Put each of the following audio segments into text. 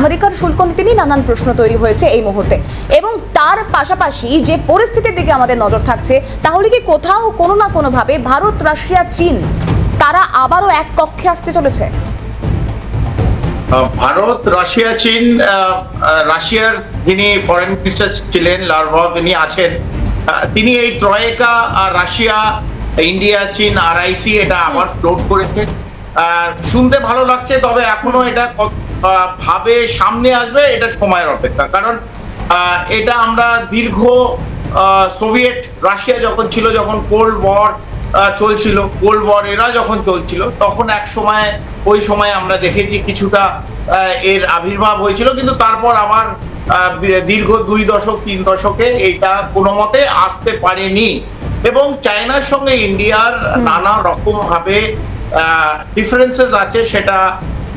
আমেরিকার শুল্ক নীতি নিয়ে নানান প্রশ্ন তৈরি হয়েছে এই মুহূর্তে। এবং তার পাশাপাশি যে পরিস্থিতির দিকে আমাদের নজর থাকছে, তাহলে কি কোথাও কোনো না কোনোভাবে ভারত, রাশিয়া, চীন, তারা আবারও এক কক্ষে আসতে চলেছে? ভারত, রাশিয়া, চীন রাশিয়ার যিনি ফরেন মিনিস্টার ছিলেন লারভভ তিনি আছেন তিনি এই ত্রয়েকা রাশিয়া, ইন্ডিয়া, চীন, আর আইসি এটা আবার ফ্লোট করেছে। শুনতে ভালো লাগছে, তবে এখনও এটা ভাবে সামনে আসবে এটা সময়ের অপেক্ষা। কারণ এটা আমরা দীর্ঘ আহ, সোভিয়েত রাশিয়া যখন ছিল যখন কোল্ড ওয়ার চলছিল কোল্ড ওয়ার এরা যখন চলছিল তখন এক সময় ওই সময় আমরা দেখেছি কিছুটা এর আবির্ভাব হয়েছিল। কিন্তু তারপর আবার দীর্ঘ দুই দশক তিন দশকে এটা কোনো মতে আসতে পারেনি। এবং চায়নার সঙ্গে ইন্ডিয়ার নানা রকম ভাবে ডিফারেন্সেস আছে সেটা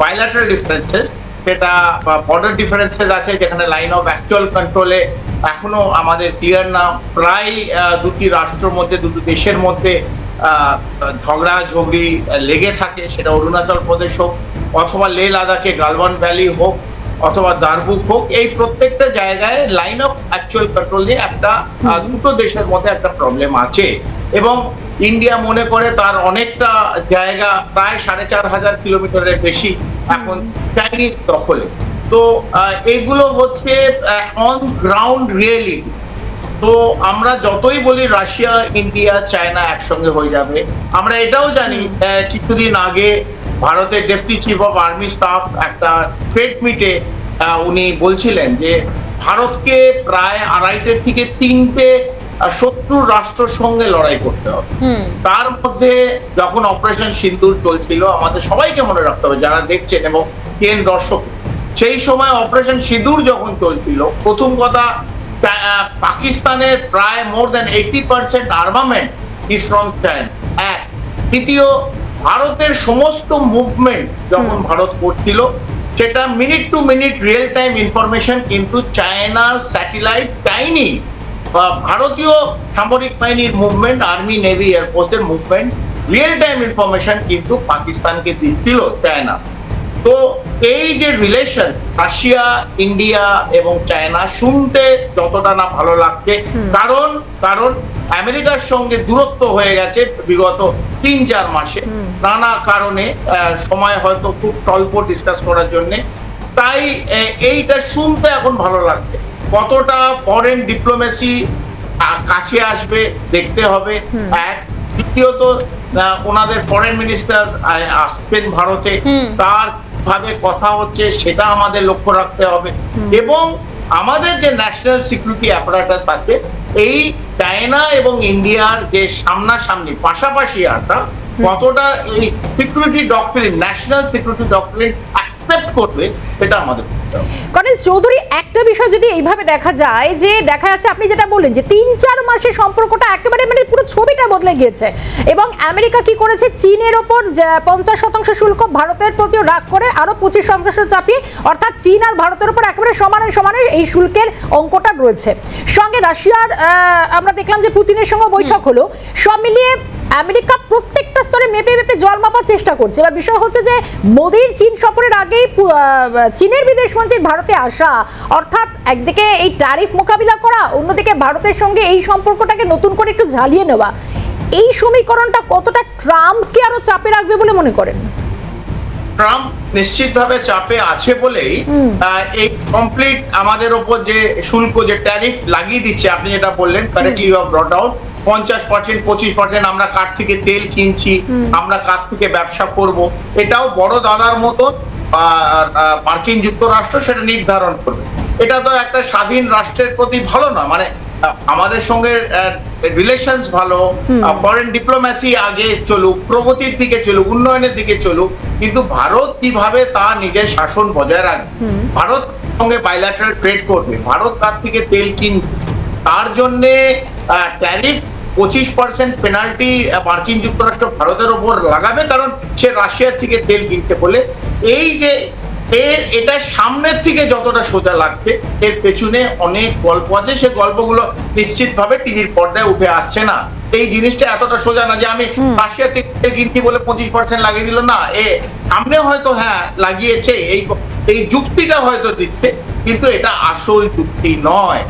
বাইলাটারাল ডিফারেন্সেস সেটা বর্ডার ডিফারেন্সেস আছে যেখানে লাইন অফ অ্যাকচুয়াল কন্ট্রোলে এখনও আমাদের ক্লিয়ার না। প্রায় দুটি রাষ্ট্রের মধ্যে দুটি দেশের মধ্যে ঝগড়া ঝগড়ি লেগে থাকে সেটা অরুণাচল প্রদেশ হোক অথবা লে লাদাখে গালওয়ান ভ্যালি হোক অথবা দারবুক হোক এই প্রত্যেকটা জায়গায় লাইন অফ অ্যাকচুয়াল কন্ট্রোল নিয়ে একটা দুটো দেশের মধ্যে একটা প্রবলেম আছে। এবং ইন্ডিয়া মনে করে তার অনেকটা জায়গা প্রায় সাড়ে চার হাজার কিলোমিটারের বেশি এখন চাইনিজ দখলে তো এগুলো হচ্ছে অন গ্রাউন্ড রিয়েলিটি তো আমরা যতই বলি রাশিয়া ইন্ডিয়া চায়না একসঙ্গে হয়ে যাবে আমরা এটাও জানি কিছুদিন আগে ভারতের deputy chief of army staff একটা ট্রেড মিটে উনি বলছিলেন যে ভারতকে প্রায় আড়াইটে থেকে তিনটে আহ, শত্রু রাষ্ট্রের সঙ্গে লড়াই করতে হবে। তার মধ্যে যখন অপারেশন সিন্দুর চলছিল আমাদের সবাইকে মনে রাখতে হবে যারা দেখছেন এবং কেন দর্শক। সেই সময় অপারেশন সিঁদুর যখন চলছিল প্রথম কথা পাকিস্তানের প্রায় more than eighty percent armament is from China এক। দ্বিতীয় ভারতের সমস্ত মুভমেন্ট যখন ভারত করছিল সেটা minute to minute real time information কিন্তু চায়নার স্যাটেলাইট টাইনি বা ভারতীয় সামরিক বাহিনীর মুভমেন্ট আর্মি নেভি এয়ারফোর্সের মুভমেন্ট রিয়েল টাইম ইনফরমেশন কিন্তু পাকিস্তানকে দিচ্ছিল চায়না তো এই যে রিলেশন রাশিয়া ইন্ডিয়া এবং চায়না শুনতে যতটা না ভালো লাগছে কারণ কারণ আমেরিকার সঙ্গে দূরত্ব হয়ে গেছে বিগত তিন চার মাসে নানা কারণে সময় হয়তো খুব স্বল্প ডিসকাস করার জন্যে। তাই এইটা শুনতে এখন ভালো লাগছে। কতটা ফরেন ডিপ্লোমেসি কাছে আসবে দেখতে হবে। এক দ্বিতীয়ত ওনাদের ফরেন মিনিস্টার আসবেন ভারতে। তার ভাবে কথা হচ্ছে সেটা আমাদের লক্ষ্য রাখতে হবে। এবং আমাদের যে ন্যাশনাল সিকিউরিটি অ্যাপারেটাস আছে এই চায়না এবং ইন্ডিয়ার যে সামনাসামনি পাশাপাশি আটা কতটা এই security doctrine national security doctrine accept করবে সেটা আমাদের। কর্নেল চৌধুরী একটা বিষয় যদি এইভাবে দেখা যায় যে দেখা যাচ্ছে আপনি যেটা বললেন যে তিন চার মাসে সম্পর্কটা একেবারে মানে পুরো ছবিটা বদলে গিয়েছে এবং আমেরিকা কি করেছে? চীনের ওপর পঞ্চাশ শতাংশ শুল্ক ভারতের প্রতিও রাগ করে আরও পঁচিশ শতাংশ চাপিয়ে অর্থাৎ চীন আর ভারতের উপর একেবারে সমানে সমানে এই শুল্কের অঙ্কটা রয়েছে। সঙ্গে রাশিয়ার আমরা দেখলাম যে পুতিনের সঙ্গে বৈঠক হলো। সব মিলিয়ে আমেরিকা প্রত্যেকটা স্তরে মেপে মেপে জল মাপার চেষ্টা করছে। এবার বিষয় হচ্ছে যে মোদির চীন সফরের আগেই চীনের বিদেশমন্ত্রীর ভারতে আসা অর্থাৎ একদিকে এই ট্যারিফ মোকাবিলা করা অন্যদিকে ভারতের সঙ্গে এই সম্পর্কটাকে নতুন করে একটু ঝালিয়ে নেওয়া। এই সমীকরণটা কতটা ট্রাম্পকে আরও চাপে রাখবে বলে মনে করেন? ট্রাম্প নিশ্চিতভাবে চাপে আছে বলেই এই কমপ্লিট আমাদের ওপর যে শুল্ক যে ট্যারিফ লাগিয়ে দিচ্ছে আপনি যেটা বললেন correctly you have brought out পঞ্চাশ পার্সেন্ট পঁচিশ পার্সেন্ট আমরা কাঠ থেকে তেল কিনছি আমরা কাঠ থেকে ব্যবসা করব এটাও বড় দাদার মতো মার্কিন যুক্তরাষ্ট্র সেটা নির্ধারণ করবে। এটা তো একটা স্বাধীন রাষ্ট্রের প্রতি ভালো না মানে আমাদের সঙ্গে রিলেশনস ভালো ফরেন ডিপ্লোম্যাসি আগে চলুক প্রগতির দিকে চলুক উন্নয়নের দিকে চলুক কিন্তু ভারত কীভাবে তা নিজের শাসন বজায় রাখবে? ভারত সঙ্গে বাইল্যাটারাল ট্রেড করবে ভারত তার থেকে তেল কিনবে? তার জন্য ট্যারিফ পঁচিশ পার্সেন্ট পেনাল্টি মার্কিন যুক্তরাষ্ট্র ভারতের ওপর লাগাবে কারণ সে রাশিয়ার থেকে তেল কিনতে বলে। এই যে এর এটা সামনের থেকে যতটা সোজা লাগছে এর পেছনে অনেক গল্প আছে। সে গল্পগুলো নিশ্চিতভাবে টিভির পর্দায় উঠে আসছে না। এই জিনিসটা এতটা সোজা না যে আমি রাশিয়া থেকে কিনছি বলে পঁচিশ পার্সেন্ট লাগিয়ে দিল। না এ সামনে হয়তো হ্যাঁ লাগিয়েছে। এই এই যুক্তিটা হয়তো দিচ্ছে কিন্তু এটা আসল যুক্তি নয়।